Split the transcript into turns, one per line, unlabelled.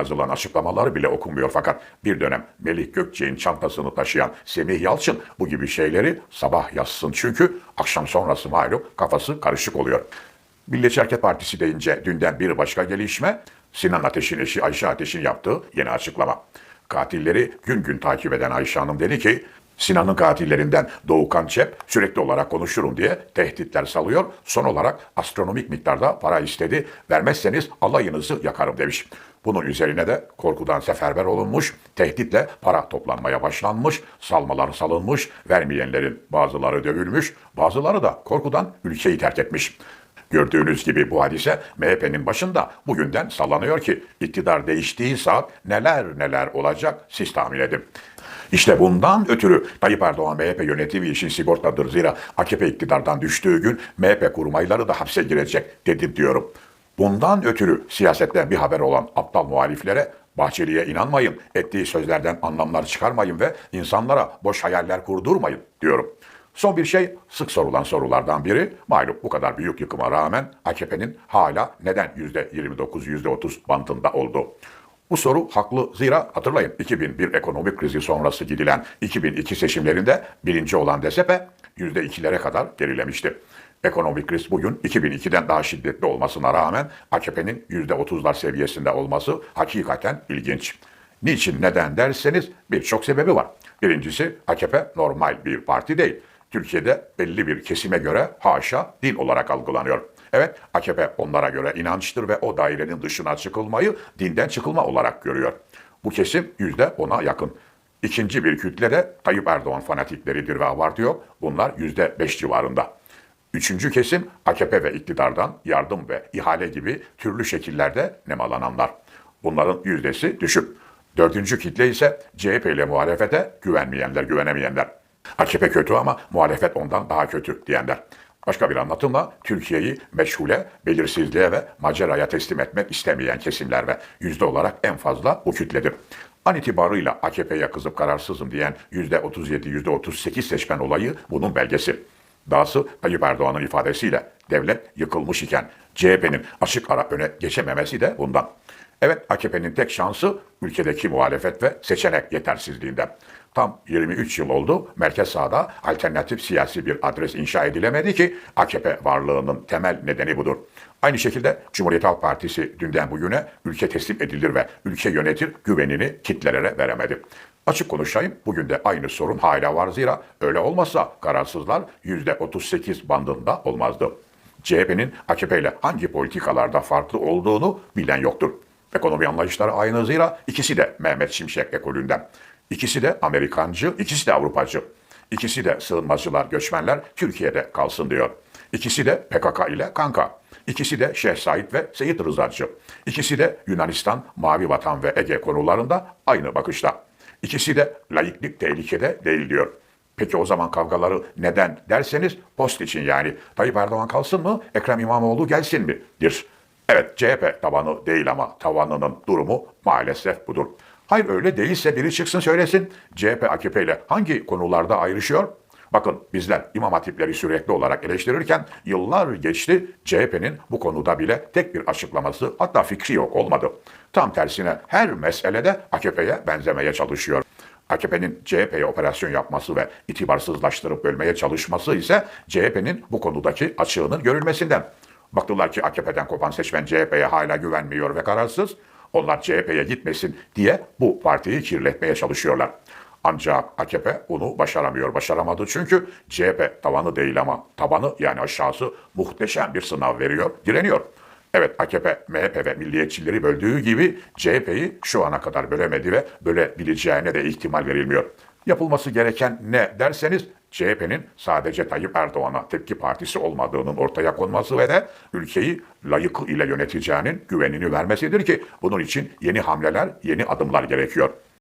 yazılan açıklamaları bile okunmuyor fakat bir dönem Melih Gökçe'nin çantasını taşıyan Semih Yalçın bu gibi şeyleri sabah yazsın çünkü akşam sonrası malum kafası karışık oluyor. Milliyetçi Hareket Partisi deyince dünden bir başka gelişme Sinan Ateş'in eşi Ayşe Ateş'in yaptığı yeni açıklama. Katilleri gün gün takip eden Ayşe Hanım dedi ki Sinan'ın katillerinden Doğukan Çep sürekli olarak konuşurum diye tehditler salıyor. Son olarak astronomik miktarda para istedi. Vermezseniz alayınızı yakarım demiş. Bunun üzerine de korkudan seferber olunmuş, tehditle para toplanmaya başlanmış, salmalar salınmış, vermeyenlerin bazıları dövülmüş, bazıları da korkudan ülkeyi terk etmiş. Gördüğünüz gibi bu hadise MHP'nin başında bugünden sallanıyor ki iktidar değiştiği saat neler neler olacak siz tahmin edin. İşte bundan ötürü Tayyip Erdoğan MHP yönetimi için sigortadır. Zira AKP iktidardan düştüğü gün MHP kurmayları da hapse girecek dedim diyorum. Bundan ötürü siyasetten bir haber olan aptal muhaliflere Bahçeli'ye inanmayın, ettiği sözlerden anlamlar çıkarmayın ve insanlara boş hayaller kurdurmayın diyorum. Son bir şey sık sorulan sorulardan biri malum bu kadar büyük yıkıma rağmen AKP'nin hala neden %29 %30 bantında oldu? Bu soru haklı zira hatırlayın 2001 ekonomik krizi sonrası gidilen 2002 seçimlerinde birinci olan DSP %2'lere kadar gerilemişti. Ekonomik kriz bugün 2002'den daha şiddetli olmasına rağmen AKP'nin %30'lar seviyesinde olması hakikaten ilginç. Niçin neden derseniz birçok sebebi var. Birincisi AKP normal bir parti değil. Türkiye'de belli bir kesime göre haşa din olarak algılanıyor. Evet AKP onlara göre inançtır ve o dairenin dışına çıkılmayı dinden çıkılma olarak görüyor. Bu kesim yüzde ona yakın. İkinci bir kütle de Tayyip Erdoğan fanatikleridir ve abartı yok. Bunlar yüzde beş civarında. Üçüncü kesim AKP ve iktidardan yardım ve ihale gibi türlü şekillerde nemalananlar. Bunların yüzdesi düşük. Dördüncü kitle ise CHP ile muhalefete güvenmeyenler, güvenemeyenler. AKP kötü ama muhalefet ondan daha kötü diyenler. Başka bir anlatımla Türkiye'yi meçhule, belirsizliğe ve maceraya teslim etmek istemeyen kesimler ve yüzde olarak en fazla bu kütledir. An itibarıyla AKP'ye kızıp kararsızım diyen yüzde 37, yüzde 38 seçmen olayı bunun belgesi. Dahası Tayyip Erdoğan'ın ifadesiyle devlet yıkılmış iken CHP'nin açık ara öne geçememesi de bundan. Evet AKP'nin tek şansı ülkedeki muhalefet ve seçenek yetersizliğinden. Tam 23 yıl oldu merkez sağda alternatif siyasi bir adres inşa edilemedi ki AKP varlığının temel nedeni budur. Aynı şekilde Cumhuriyet Halk Partisi dünden bugüne ülke teslim edilir ve ülke yönetir güvenini kitlelere veremedi. Açık konuşayım bugün de aynı sorun hala var zira öyle olmazsa kararsızlar %38 bandında olmazdı. CHP'nin AKP ile hangi politikalarda farklı olduğunu bilen yoktur. Ekonomi anlayışları aynı zira ikisi de Mehmet Şimşek ekolünden. İkisi de Amerikancı, ikisi de Avrupacı. İkisi de sığınmacılar, göçmenler Türkiye'de kalsın diyor. İkisi de PKK ile kanka. İkisi de Şeyh Said ve Seyit Rızacı. İkisi de Yunanistan, Mavi Vatan ve Ege konularında aynı bakışta. İkisi de laiklik tehlikede değil diyor. Peki o zaman kavgaları neden derseniz post için yani Tayyip Erdoğan kalsın mı, Ekrem İmamoğlu gelsin mi? dir. Evet CHP tabanı değil ama tavanının durumu maalesef budur. Hayır öyle değilse biri çıksın söylesin. CHP AKP ile hangi konularda ayrışıyor? Bakın bizler imam hatipleri sürekli olarak eleştirirken yıllar geçti CHP'nin bu konuda bile tek bir açıklaması hatta fikri yok olmadı. Tam tersine her meselede AKP'ye benzemeye çalışıyor. AKP'nin CHP'ye operasyon yapması ve itibarsızlaştırıp bölmeye çalışması ise CHP'nin bu konudaki açığının görülmesinden. Baktılar ki AKP'den kopan seçmen CHP'ye hala güvenmiyor ve kararsız. Onlar CHP'ye gitmesin diye bu partiyi kirletmeye çalışıyorlar. Ancak AKP bunu başaramıyor, başaramadı çünkü CHP tavanı değil ama tabanı yani aşağısı muhteşem bir sınav veriyor, direniyor. Evet AKP, MHP ve milliyetçileri böldüğü gibi CHP'yi şu ana kadar bölemedi ve bölebileceğine de ihtimal verilmiyor. Yapılması gereken ne derseniz CHP'nin sadece Tayyip Erdoğan'a tepki partisi olmadığının ortaya konması ve de ülkeyi layıkı ile yöneteceğinin güvenini vermesidir ki bunun için yeni hamleler, yeni adımlar gerekiyor.